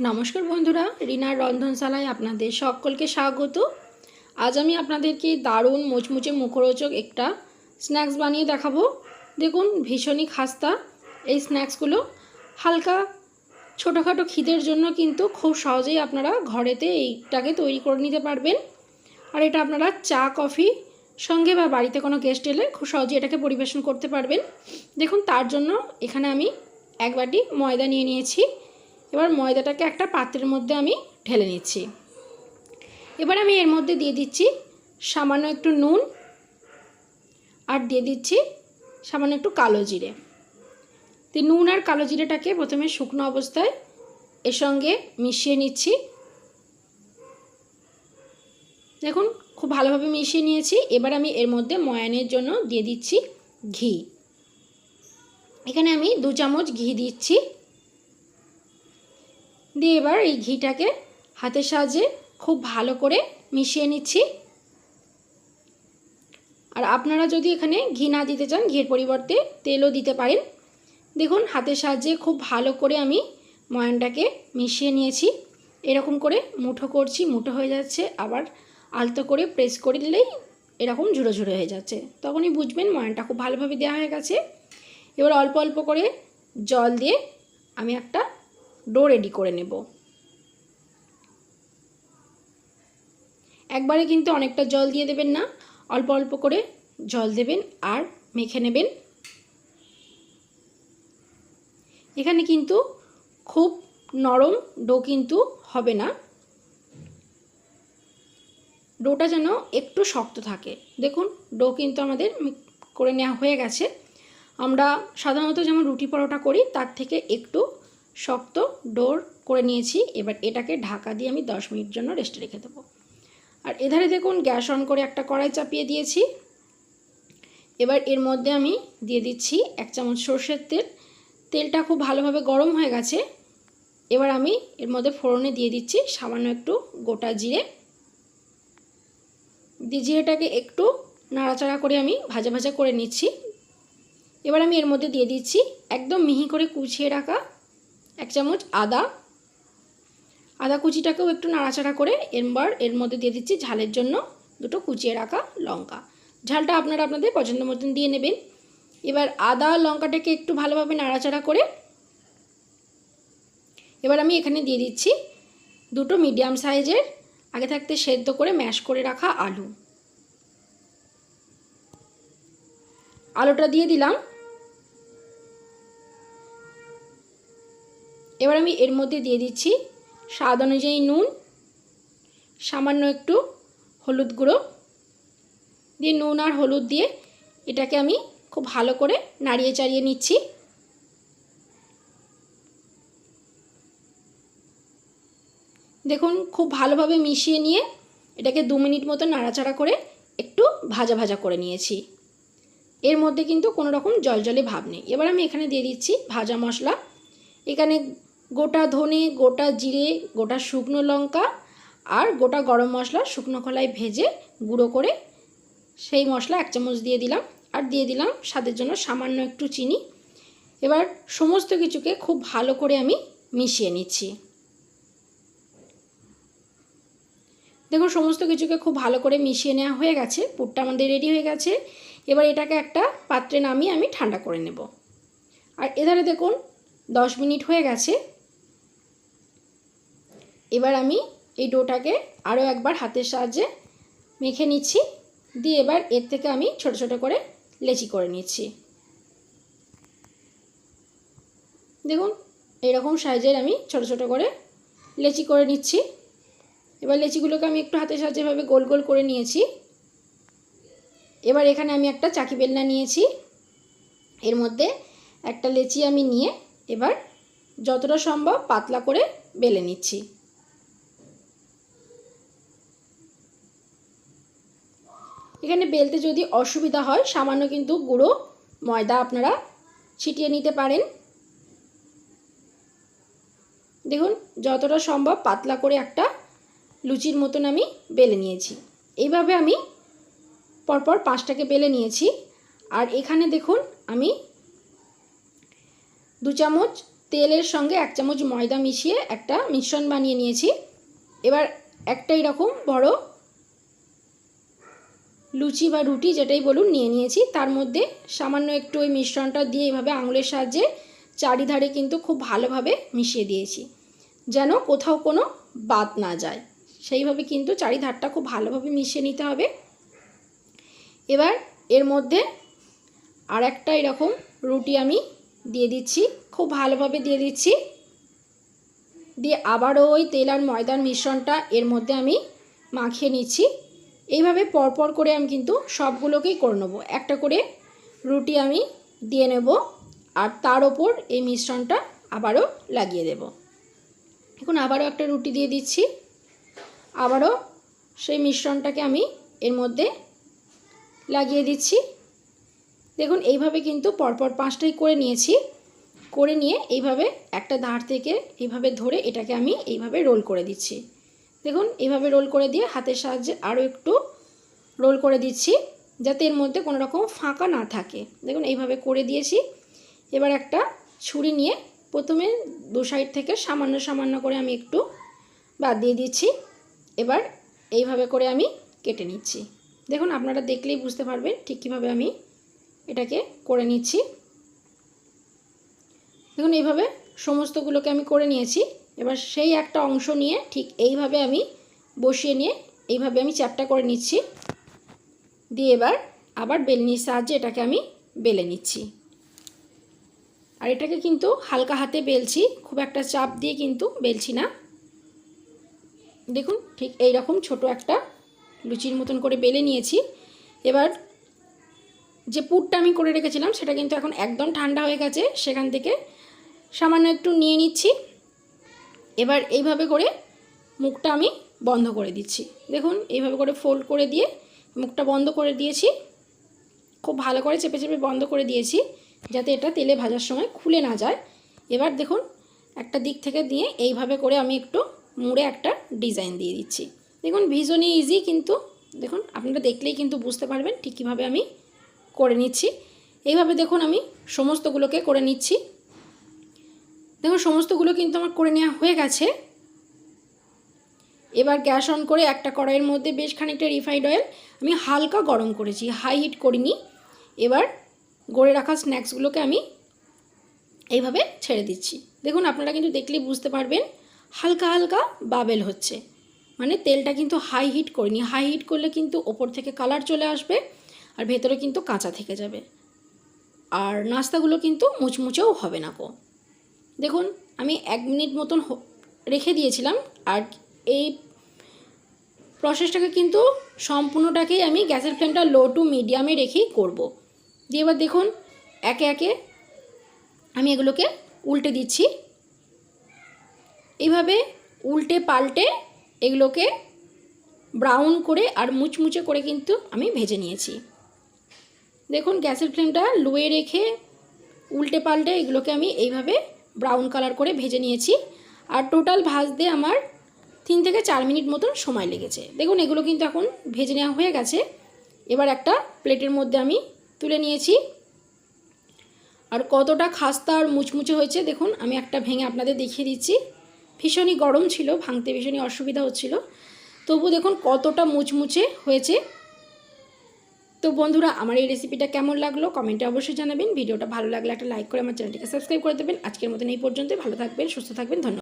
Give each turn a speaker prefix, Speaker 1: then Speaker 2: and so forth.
Speaker 1: নমস্কার বন্ধুরা, রিনার রন্ধনশালায় আপনাদের সকলকে স্বাগত। আজ আমি আপনাদেরকে দারুণ মুচমুচে মুখরোচক একটা স্ন্যাক্স বানিয়ে দেখাবো। দেখুন, ভীষণই খাস্তা। এই স্ন্যাক্সগুলো হালকা ছোটোখাটো খিদের জন্য কিন্তু খুব সহজেই আপনারা ঘরেতে এইটাকে তৈরি করে নিতে পারবেন। আর এটা আপনারা চা, কফি সঙ্গে বা বাড়িতে কোনো গেস্ট এলে খুব সহজেই এটাকে পরিবেশন করতে পারবেন। দেখুন, তার জন্য এখানে আমি এক বাটি ময়দা নিয়ে নিয়েছি। এবার ময়দাটাকে একটা পাত্রের মধ্যে আমি ঢেলে নিচ্ছি। এবার আমি এর মধ্যে দিয়ে দিচ্ছি সামান্য একটু নুন আর দিয়ে দিচ্ছি সামান্য একটু কালো জিরে। তো নুন আর কালো জিরেটাকে প্রথমে শুকনো অবস্থায় এর সঙ্গে মিশিয়ে নিচ্ছি। দেখুন, খুব ভালোভাবে মিশিয়ে নিয়েছি। এবার আমি এর মধ্যে ময়ানের জন্য দিয়ে দিচ্ছি ঘি। এখানে আমি দু চামচ ঘি দিচ্ছি। দিয়ে এবার এই ঘিটাকে হাতের সাহায্যে খুব ভালো করে মিশিয়ে নিচ্ছি। আর আপনারা যদি এখানে ঘি না দিতে চান ঘির পরিবর্তে তেলও দিতে পারেন। দেখুন, হাতের সাহায্যে খুব ভালো করে আমি ময়ানটাকে মিশিয়ে নিয়েছি। এরকম করে মুঠো করছি, মুঠো হয়ে যাচ্ছে। আবার আলতো করে প্রেস করে দিলেই এরকম ঝুড়ো ঝুড়ো হয়ে যাচ্ছে। তখনই বুঝবেন ময়ানটা খুব ভালোভাবে দেওয়া হয়ে গেছে। এবার অল্প অল্প করে জল দিয়ে আমি একটা ডো রেডি করে নেব। একবারে কিন্তু অনেকটা জল দিয়ে দেবেন না, অল্প অল্প করে জল দেবেন আর মেখে নেবেন। এখানে কিন্তু খুব নরম ডো কিন্তু হবে না। ডোটা যেন একটু শক্ত থাকে। দেখুন, ডো কিন্তু আমাদের করে নেওয়া হয়ে গেছে। আমরা সাধারণত যেমন রুটি পরোটা করি, তার থেকে একটু শক্ত ডোর করে নিয়েছি। এবার এটাকে ঢাকা দিয়ে আমি দশ মিনিট জন্য রেস্টে রেখে দেবো। আর এধারে দেখুন, গ্যাস অন করে একটা কড়াই চাপিয়ে দিয়েছি। এবার এর মধ্যে আমি দিয়ে দিচ্ছি এক চামচ সর্ষের তেল। তেলটা খুব ভালোভাবে গরম হয়ে গেছে। এবার আমি এর মধ্যে ফোড়নে দিয়ে দিচ্ছি সামান্য একটু গোটা জিরে। দিয়ে জিরেটাকে একটু নাড়াচাড়া করে আমি ভাজা ভাজা করে নিচ্ছি। এবার আমি এর মধ্যে দিয়ে দিচ্ছি একদম মিহি করে কুচিয়ে রাখা এক চামচ আদা। আদা কুচিটাকেও একটু নাড়াচাড়া করে এরবার এর মধ্যে দিয়ে দিচ্ছি ঝালের জন্য দুটো কুচিয়ে রাখা লঙ্কা। ঝালটা আপনারা আপনাদের পছন্দ মতন দিয়ে নেবেন। এবার আদা, লঙ্কাটাকে একটু ভালোভাবে নাড়াচাড়া করে এবার আমি এখানে দিয়ে দিচ্ছি দুটো মিডিয়াম সাইজের, আগে থাকতে সেদ্ধ করে ম্যাশ করে রাখা আলু। আলুটা দিয়ে দিলাম। এবার আমি এর মধ্যে দিয়ে দিচ্ছি স্বাদ অনুযায়ী নুন, সামান্য একটু হলুদ গুঁড়ো। দিয়ে নুন আর হলুদ দিয়ে এটাকে আমি খুব ভালো করে নাড়িয়ে চাড়িয়ে নিচ্ছি। দেখুন, খুব ভালোভাবে মিশিয়ে নিয়ে এটাকে দু মিনিট মতো নাড়াচাড়া করে একটু ভাজা ভাজা করে নিয়েছি। এর মধ্যে কিন্তু কোনো রকম জলজলে ভাব নেই। এবার আমি এখানে দিয়ে দিচ্ছি ভাজা মশলা। এখানে গোটা ধনে, গোটা জিরে, গোটা শুকনো লঙ্কা আর গোটা গরম মশলা শুকনো খোলায় ভেজে গুঁড়ো করে সেই মশলা এক চামচ দিয়ে দিলাম। আর দিয়ে দিলাম স্বাদের জন্য সামান্য একটু চিনি। এবার সমস্ত কিছুকে খুব ভালো করে আমি মিশিয়ে নিচ্ছি। দেখুন সমস্ত কিছুকে খুব ভালো করে মিশিয়ে নেওয়া হয়ে গেছে। পুরটা আমাদের রেডি হয়ে গেছে। এবার এটাকে একটা পাত্রে নামিয়ে আমি ঠান্ডা করে নেব। আর এধারে দেখুন, দশ মিনিট হয়ে গেছে। এবার আমি এই ডোটাকে আরও একবার হাতের সাহায্যে মেখে নিচ্ছি। দিয়ে এবার এর থেকে আমি ছোট ছোট করে লেচি করে নিচ্ছি। দেখুন এইরকম সাইজের আমি ছোট ছোট করে লেচি করে নিচ্ছি। এবার লেচিগুলোকে আমি একটু হাতের সাহায্যে এভাবে গোল গোল করে নিয়েছি। এবার এখানে আমি একটা চাকি বেলনা নিয়েছি। এর মধ্যে একটা লেচি আমি নিয়ে এবার যতটা সম্ভব পাতলা করে বেলে নিচ্ছি। এখানে বেলতে যদি অসুবিধা হয়, সামান্য কিন্তু গুঁড়ো ময়দা আপনারা ছিটিয়ে নিতে পারেন। দেখুন, যতটা সম্ভব পাতলা করে একটা লুচির মতন আমি বেলে নিয়েছি। এইভাবে আমি পরপর পাঁচটাকে বেলে নিয়েছি। আর এখানে দেখুন, আমি দু চামচ তেলের সঙ্গে এক চামচ ময়দা মিশিয়ে একটা মিশ্রণ বানিয়ে নিয়েছি। এবার একটা এরকম বড় লুচি বা রুটি যেটাই বলুন নিয়ে নিয়েছি। তার মধ্যে সামান্য একটু ওই মিশ্রণটা দিয়ে এইভাবে আঙুলের সাহায্যে চারিধারে কিন্তু খুব ভালোভাবে মিশিয়ে দিয়েছি। যেন কোথাও কোনো বাদ না যায়। সেইভাবে কিন্তু চারিধারটা খুব ভালোভাবে মিশিয়ে নিতে হবে। এবার এর মধ্যে আর একটা এরকম রুটি আমি দিয়ে দিচ্ছি। খুব ভালোভাবে দিয়ে দিচ্ছি। দিয়ে আবারও ওই তেল আর ময়দার মিশ্রণটা এর মধ্যে আমি মাখিয়ে নিচ্ছি। এইভাবে পরপর করে আমি কিন্তু সবগুলোকেই করে নেব। একটা করে রুটি আমি দিয়ে নেব আর তার ওপর এই মিশ্রণটা আবারও লাগিয়ে দেব। এখন আবারও একটা রুটি দিয়ে দিচ্ছি। আবারও সেই মিশ্রণটাকে আমি এর মধ্যে লাগিয়ে দিচ্ছি। দেখুন, এইভাবে কিন্তু পরপর পাঁচটাই করে নিয়েছি। করে নিয়ে এইভাবে একটা ধার থেকে এইভাবে ধরে এটাকে আমি এইভাবে রোল করে দিচ্ছি। দেখুন এইভাবে রোল করে দিয়ে হাতের সাহায্যে আরও একটু রোল করে দিচ্ছি, যাতে এর মধ্যে কোনো রকম ফাঁকা না থাকে। দেখুন, এইভাবে করে দিয়েছি। এবার একটা ছুরি নিয়ে প্রথমে দু সাইড থেকে সামান্য সামান্য করে আমি একটু বাদ দিয়ে দিচ্ছি। এবার এইভাবে করে আমি কেটে নিচ্ছি। দেখুন, আপনারা দেখলেই বুঝতে পারবেন ঠিক কীভাবে আমি এটাকে করে নিচ্ছি। দেখুন, এইভাবে সমস্তগুলোকে আমি করে নিয়েছি। এবার সেই একটা অংশ নিয়ে ঠিক এইভাবে আমি বসিয়ে নিয়ে এইভাবে আমি চ্যাপটা করে নিচ্ছি। দিয়ে এবার আবার বেলনির সাহায্যে এটাকে আমি বেলে নিচ্ছি। আর এটাকে কিন্তু হালকা হাতে বেলছি, খুব একটা চাপ দিয়ে কিন্তু বেলছি না। দেখুন ঠিক এই রকম ছোট একটা লুচির মতন করে বেলে নিয়েছি। এবার যে পুরটা আমি করে রেখেছিলাম সেটা কিন্তু এখন একদম ঠান্ডা হয়ে গেছে, সেখান থেকে সামান্য একটু নিয়ে নিচ্ছি। এবার এইভাবে করে মুখটা আমি বন্ধ করে দিচ্ছি। দেখুন, এইভাবে করে ফোল্ড করে দিয়ে মুখটা বন্ধ করে দিয়েছি। খুব ভালো করে চেপে চেপে বন্ধ করে দিয়েছি, যাতে এটা তেলে ভাজার সময় খুলে না যায়। এবার দেখুন, একটা দিক থেকে দিয়ে এইভাবে করে আমি একটু মুড়ে একটা ডিজাইন দিয়ে দিচ্ছি। দেখুন, ভীষণই ইজি কিন্তু, দেখুন, আপনারা দেখলেই কিন্তু বুঝতে পারবেন ঠিক কীভাবে আমি করে নিচ্ছি। এইভাবে দেখুন, আমি সমস্তগুলোকে করে নিচ্ছি। দেখুন সমস্তগুলো কিন্তু আমার করে নেওয়া হয়ে গেছে। এবার গ্যাস অন করে একটা কড়াইয়ের মধ্যে বেশ খানিকটা রিফাইন্ড অয়েল আমি হালকা গরম করেছি হাই হিট করিনি। এবার গড়ে রাখা স্ন্যাক্সগুলোকে আমি এইভাবে ছেড়ে দিচ্ছি। দেখুন, আপনারা কিন্তু দেখলেই বুঝতে পারবেন, হালকা হালকা বাবেল হচ্ছে। মানে তেলটা কিন্তু হাই হিট করিনি। হাই হিট করলে কিন্তু ওপর থেকে কালার চলে আসবে আর ভেতরে কিন্তু কাঁচা থেকে যাবে। আর নাস্তাগুলো কিন্তু মুচমুচেও হবে না কো দেখুন, আমি এক মিনিট মতন রেখে দিয়েছিলাম আর এই প্রসেসটাকে কিন্তু সম্পূর্ণটাকেই আমি গ্যাসের ফ্লেমটা লো টু মিডিয়ামে রেখেই করব। দিয়ে এবার দেখুন, একে একে আমি এগুলোকে উল্টে দিচ্ছি এইভাবে উল্টে পাল্টে এগুলোকে ব্রাউন করে আর মুচমুচে করে কিন্তু আমি ভেজে নিয়েছি দেখুন, গ্যাসের ফ্লেমটা লোয়ে রেখে উল্টে পাল্টে এগুলোকে আমি এইভাবে ব্রাউন কালার করে ভেজে নিয়েছি। আর টোটাল ভাজতে আমার তিন থেকে চার মিনিট মতন সময় লেগেছে। দেখুন, এগুলো কিন্তু এখন ভেজে নেওয়া হয়ে গেছে। এবার একটা প্লেটের মধ্যে আমি তুলে নিয়েছি। আর কতটা খাস্তা আর মুচমুচে হয়েছে, দেখুন, আমি একটা ভেঙে আপনাদের দেখিয়ে দিচ্ছি। ভীষণই গরম ছিল, ভাঙতে ভীষণই অসুবিধা হচ্ছিল। তবু দেখুন, কতটা মুচমুচে হয়েছে। তো বন্ধুরা, আমার এই রেসিপিটা কেমন লাগল? কমেন্টে অবশ্যই জানাবেন। ভিডিওটা ভালো লাগলে একটা লাইক করে আমার চ্যানেলটিকে সাবস্ক্রাইব করে দেবেন। আজকের মতন এই পর্যন্ত ভালো থাকবেন, সুস্থ থাকবেন। ধন্যবাদ।